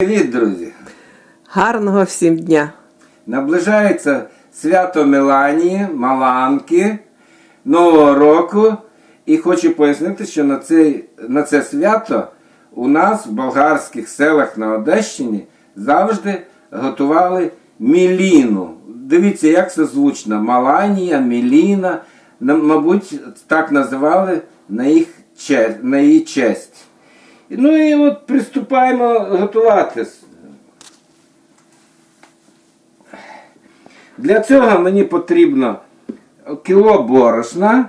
Привіт, друзі! Гарного всім дня! Наближається свято Меланії, Маланки, Нового року. І хочу пояснити, що на, цей, на це свято у нас в болгарських селах на Одещині завжди готували міліну. Дивіться, як це звучно. Маланія, міліна. Мабуть, так називали на, їх на її честь. Ну і от приступаємо готувати. Для цього мені потрібно кіло борошна.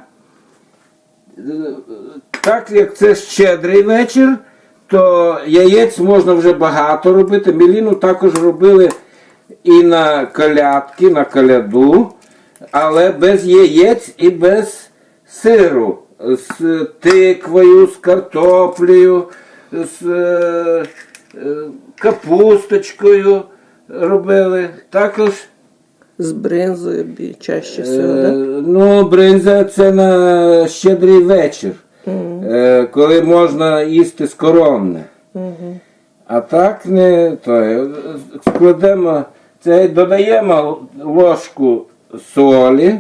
Так як це щедрий вечір, то яєць можна вже багато робити. Міліну також робили і на колядки, на коляду, але без яєць і без сиру. З тиквою, з картоплею, з е, е, капусточкою робили. Також З бринзою бі- чаще Е, всього, да? Ну, бринза це на щедрий вечір, е, коли можна їсти скоромне. А так не то. е, Складемо це, додаємо ложку солі,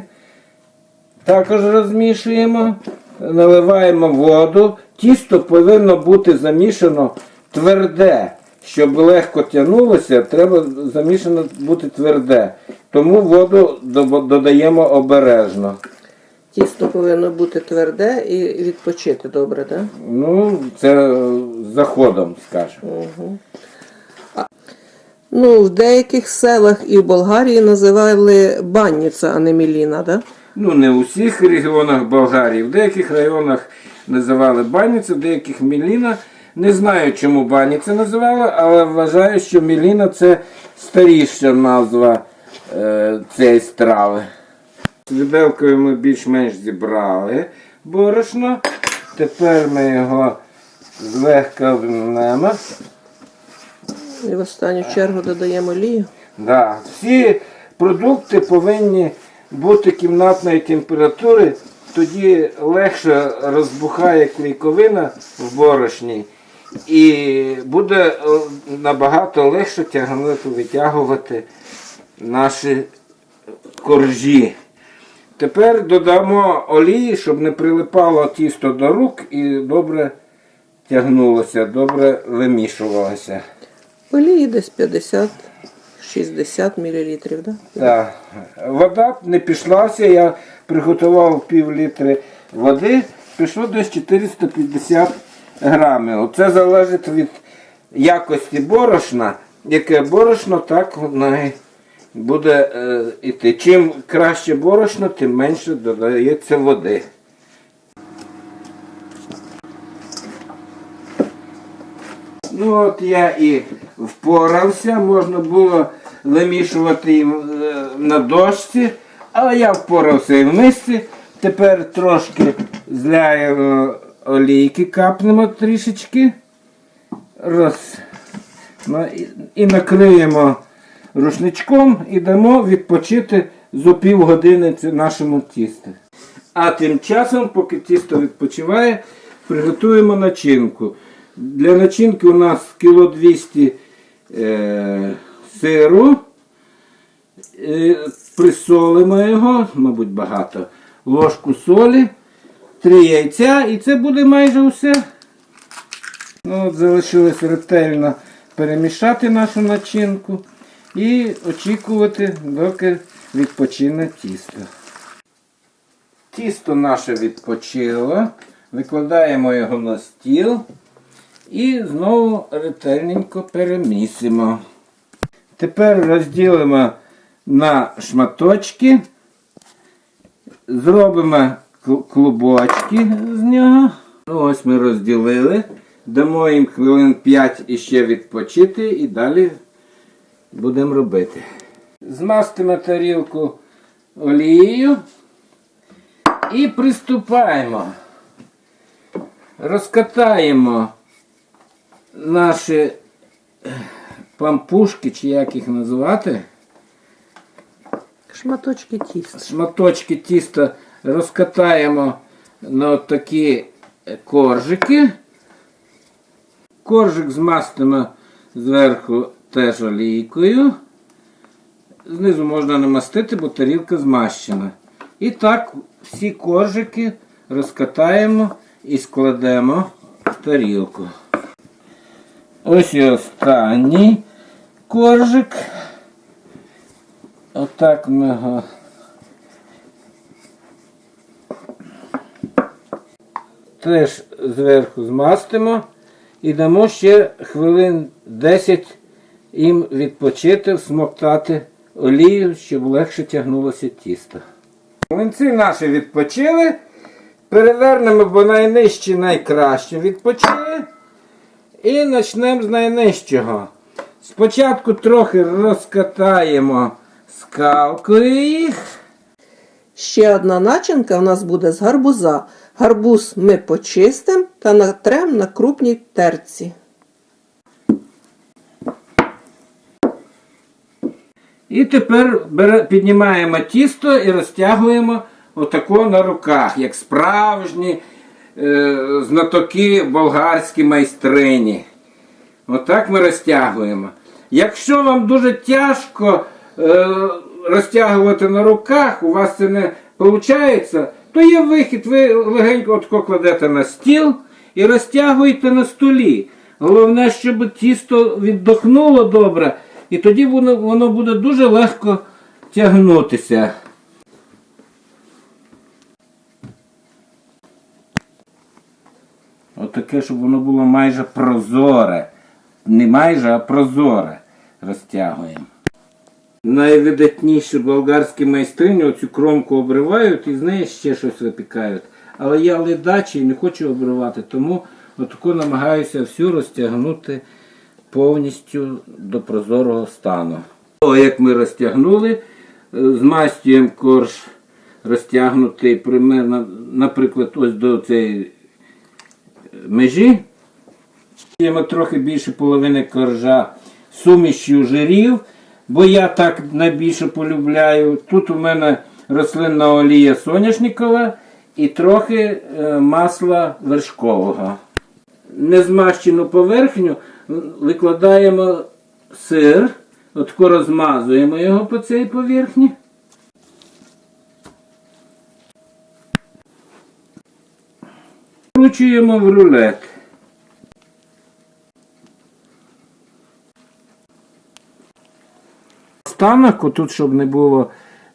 також розмішуємо, наливаємо воду. Тісто повинно бути замішано тверде. Щоб легко тягнулося, треба замішано бути тверде. Тому воду додаємо обережно. Тісто повинно бути тверде і відпочити добре, так? Ну, це е, заходом, скажемо. Ну, в деяких селах і в Болгарії називали банніця, а не міліна, да? Ну, не у всіх регіонах Болгарії, в деяких районах називали баніця, деяких міліна. Не знаю, чому баніця називали, але вважаю, що міліна це старіша назва е, цієї страви. З Віделкою ми більш-менш зібрали борошно. Тепер ми його злегка обмінемо. І в останню чергу додаємо олію. Да. Всі продукти повинні бути кімнатної температури, тоді легше розбухає клейковина в борошні і буде е, набагато легше тягнути, витягувати наші коржі. Тепер додамо олії, щоб не прилипало тісто до рук і добре тягнулося, добре вимішувалося. Олії десь 50-60 мл, да? Так. Вода не пішлася, я приготував пів літри води, пішло десь 450 грамів. Оце залежить від якості борошна. Яке борошно, так воно і буде е, іти. Чим краще борошно, тим менше додається води. Ну от я і впорався, можна було вимішувати і, е, на дошці, але я впорався і в мисці. Тепер трошки зляємо олійки, капнемо трішечки. Роз... ну, і- накриємо рушничком і дамо відпочити півгодини це нашому тісту. А тим часом, поки тісто відпочиває, приготуємо начинку. Для начинки у нас кіло 200 е, сиру. Е, присолимо його, мабуть, багато. Ложку солі, три яйця і це буде майже все. Ну, от залишилось ретельно перемішати нашу начинку і очікувати, доки відпочине тісто. Тісто наше відпочило. Викладаємо його на стіл і знову ретельненько перемісимо. Тепер розділимо на шматочки, зробимо клубочки з нього. Ну, ось ми розділили. Дамо їм хвилин 5 іще відпочити і далі будемо робити. Змастимо тарілку олією і приступаємо. Розкатаємо наші е, пампушки, чи як їх називати. Шматочки тіста. Шматочки тіста розкатаємо на такі коржики. Коржик змастимо зверху теж олійкою. Знизу можна намастити, бо тарілка змащена. І так всі коржики розкатаємо і складемо в тарілку. Ось і останній коржик. Отак ми його. Теж зверху змастимо і дамо ще хвилин 10 їм відпочити, всмоктати олію, щоб легше тягнулося тісто. Млинці наші відпочили. Перевернемо, бо найнижчі найкраще відпочили. І почнемо з найнижчого. Спочатку трохи розкатаємо скалкою їх. Ще одна начинка в нас буде з гарбуза. Гарбуз ми почистимо та натрем на крупній терці. І тепер піднімаємо тісто і розтягуємо отако на руках, як справжні знатоки болгарські майстрині. Отак ми розтягуємо. Якщо вам дуже тяжко е, розтягувати на руках, у вас це не виходить, то є вихід, ви легенько отко кладете на стіл і розтягуєте на столі. Головне, щоб тісто віддохнуло добре, і тоді воно, воно буде дуже легко тягнутися. Отаке, щоб воно було майже прозоре. Не майже, а прозоре розтягуємо. Найвидатніші болгарські майстрині оцю кромку обривають і з неї ще щось випікають. Але я ледачий і не хочу обривати, тому отако намагаюся всю розтягнути повністю до прозорого стану. О, як ми розтягнули, е, змастюємо корж розтягнутий примерно, наприклад, ось до цієї межі. Даємо трохи більше половини коржа сумішю жирів, бо я так найбільше полюбляю. Тут у мене рослинна олія соняшникова і трохи е, масла вершкового. Незмащену поверхню викладаємо сир, отко розмазуємо його по цій поверхні. Вкручуємо в рулет. Станок, отут, щоб не було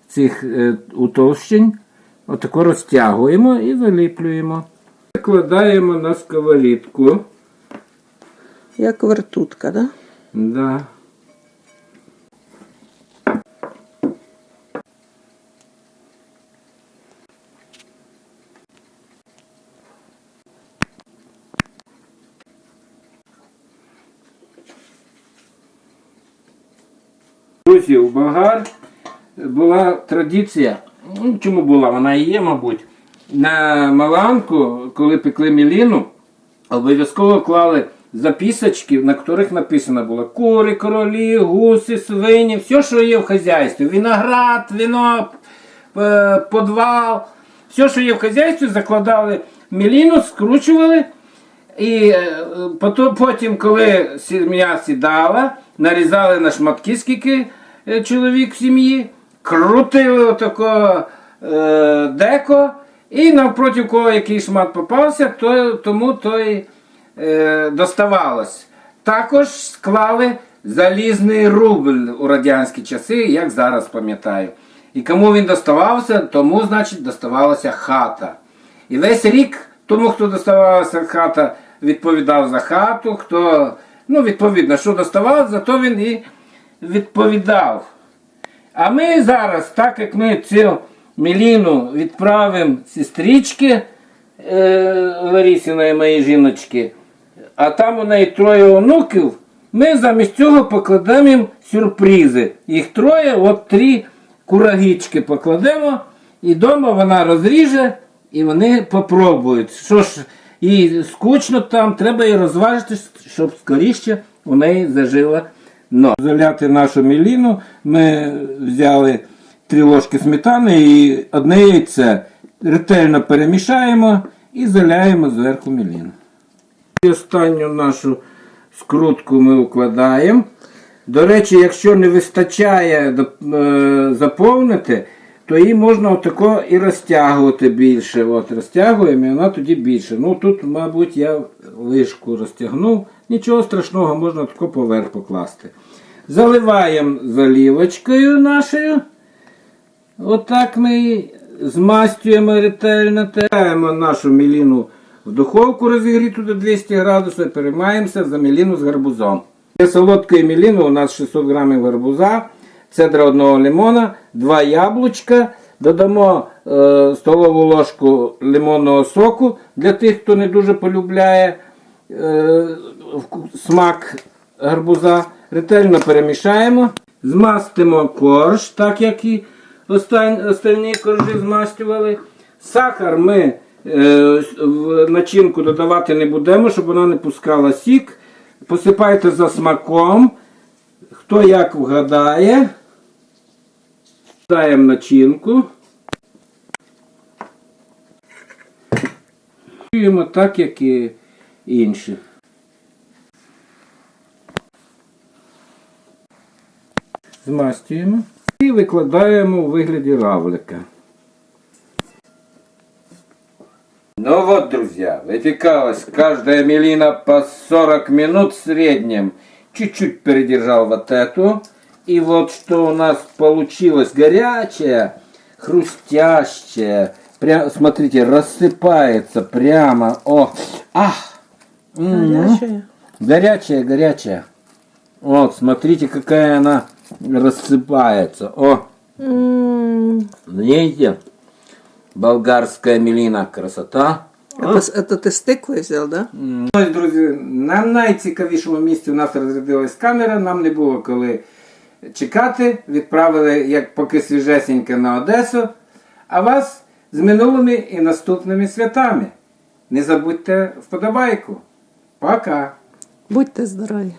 цих е, утовщень, отако розтягуємо і виліплюємо. Викладаємо на сковорідку. Як вертутка, да? Да. Друзі, у болгар була традиція. Ну, чому була? Вона і є, мабуть. На маланку, коли пекли міліну, обов'язково клали записочки, на яких написано було кури, королі, гуси, свині, все, що є в хазяйстві. Виноград, вино, е, подвал. Все, що є в хазяйстві, закладали міліну, скручували. І е, потім, коли сім'я сідала, нарізали на шматки, скільки е, чоловік сім'ї, крутили отако е, деко, і навпроти кого який шмат попався, то, тому той е, доставалось. Також склали залізний рубль у радянські часи, як зараз пам'ятаю. І кому він доставався, тому, значить, доставалася хата. І весь рік тому, хто доставалася хата, відповідав за хату, хто, ну, відповідно, що доставав, зато він і відповідав. А ми зараз, так як ми цю міліну відправимо сестрички е, Ларісіної моєї жіночки, а там у неї троє онуків, ми замість цього покладемо їм сюрпризи. Їх троє, от три курагічки покладемо, і вдома вона розріже, і вони попробують. Що ж, їй скучно там, треба її розважити, щоб скоріше у неї зажила но. Заляти нашу міліну ми взяли три ложки сметани і одне яйце. Ретельно перемішаємо і заляємо зверху міліну. І останню нашу скрутку ми укладаємо. До речі, якщо не вистачає е, заповнити, то її можна отако і розтягувати більше. От, розтягуємо і вона тоді більше. Ну тут, мабуть, я лишку розтягнув. Нічого страшного, можна тако поверх покласти. Заливаємо залівочкою нашою. Отак ми її змастюємо ретельно. Тираємо нашу міліну в духовку розігріту до 200 градусів переймаємося за міліну з гарбузом. Для солодкої міліни у нас 600 грамів гарбуза, цедра одного лимона, два яблучка. Додамо е, столову ложку лимонного соку для тих, хто не дуже полюбляє е, смак гарбуза. Ретельно перемішаємо, змастимо корж, так як і остальні коржі змастювали. Сахар ми е, в начинку додавати не будемо, щоб вона не пускала сік. Посипайте за смаком. Хто як вгадає. Даємо начинку. Так, як і інші. Змастюємо і викладаємо у вигляді равлика. Ну вот, друзья, выпекалась каждая мелина по 40 минут в среднем. Чуть-чуть передержал вот эту. И вот что у нас получилось. Горячая, хрустящая. Прям, смотрите, рассыпается прямо. О, ах! М, Гарячая. Горячая, горячая. Вот, смотрите, какая она рассыпается. О, М, видите? Болгарская мелина. Красота. Это, с- это ты з тикви взяв, да? Ось, друзі, на найцікавішому місці у нас розрядилась камера, нам не було коли чекати. Відправили, як поки свіжесеньке на Одесу. А вас з минулими і наступними святами. Не забудьте вподобайку. Пока! Будьте здорові.